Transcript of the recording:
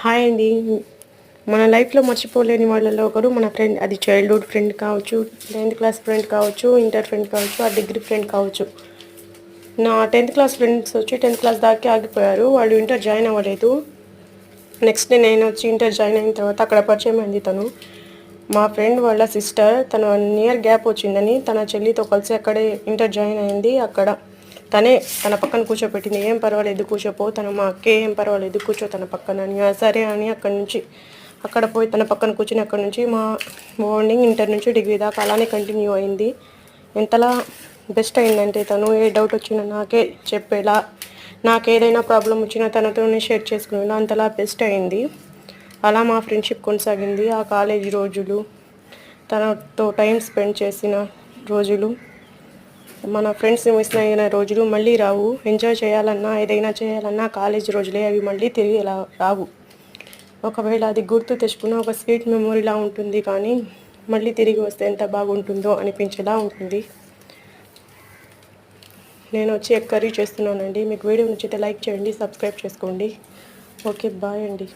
Hi అండి. మన లైఫ్లో మర్చిపోలేని వాళ్ళలో ఒకరు మన ఫ్రెండ్ అది చైల్డ్హుడ్ ఫ్రెండ్ కావచ్చు టెన్త్ క్లాస్ ఫ్రెండ్ కావచ్చు ఇంటర్ ఫ్రెండ్ కావచ్చు ఆ డిగ్రీ ఫ్రెండ్ కావచ్చు. నా టెన్త్ క్లాస్ ఫ్రెండ్స్ వచ్చి టెన్త్ క్లాస్ దాకా ఆగిపోయారు. వాళ్ళు ఇంటర్ జాయిన్ అవ్వలేదు. నెక్స్ట్ డే నేను వచ్చి ఇంటర్ జాయిన్ అయిన తర్వాత అక్కడ పరిచయం అయింది తను. మా ఫ్రెండ్ వాళ్ళ సిస్టర్ తన వన్ ఇయర్ గ్యాప్ వచ్చిందని తన చెల్లితో కలిసి అక్కడే ఇంటర్ జాయిన్ అయింది అక్కడ. తనే తన పక్కన కూర్చోపెట్టింది ఏం పర్వాలేదు కూర్చోపో. తన మా అక్కే ఏం పర్వాలేదు కూర్చో తన పక్కన అని. సరే అని అక్కడి నుంచి అక్కడ పోయి తన పక్కన కూర్చుని అక్కడి నుంచి మా మార్నింగ్ ఇంటర్ నుంచి డిగ్రీ దాకా అలానే కంటిన్యూ అయింది. ఎంతలా బెస్ట్ అయిందంటే తను ఏ డౌట్ వచ్చినా నాకే చెప్పేలా నాకు ఏదైనా ప్రాబ్లం వచ్చినా తనతోనే షేర్ చేసుకునేలా అంతలా బెస్ట్ అయింది. అలా మా ఫ్రెండ్షిప్ కొనసాగింది. ఆ కాలేజీ రోజులు తనతో టైం స్పెండ్ చేసిన రోజులు. మన ఫ్రెండ్స్ మిస్ అయిన రోజులు మళ్ళీ రావు. ఎంజాయ్ చేయాలన్నా ఏదైనా చేయాలన్నా కాలేజ్ రోజులే అవి మళ్ళీ తిరిగి రావు. ఒకవేళ అది గుర్తు తెచ్చుకున్న ఒక స్వీట్ మెమొరీలా ఉంటుంది కానీ మళ్ళీ తిరిగి వస్తే ఎంత బాగుంటుందో అనిపించేలా ఉంటుంది. నేను వచ్చి ఎక్కరీ చేస్తున్నానండి. మీకు వీడియో నచ్చితే లైక్ చేయండి సబ్స్క్రైబ్ చేసుకోండి. ఓకే బాయ్ అండి.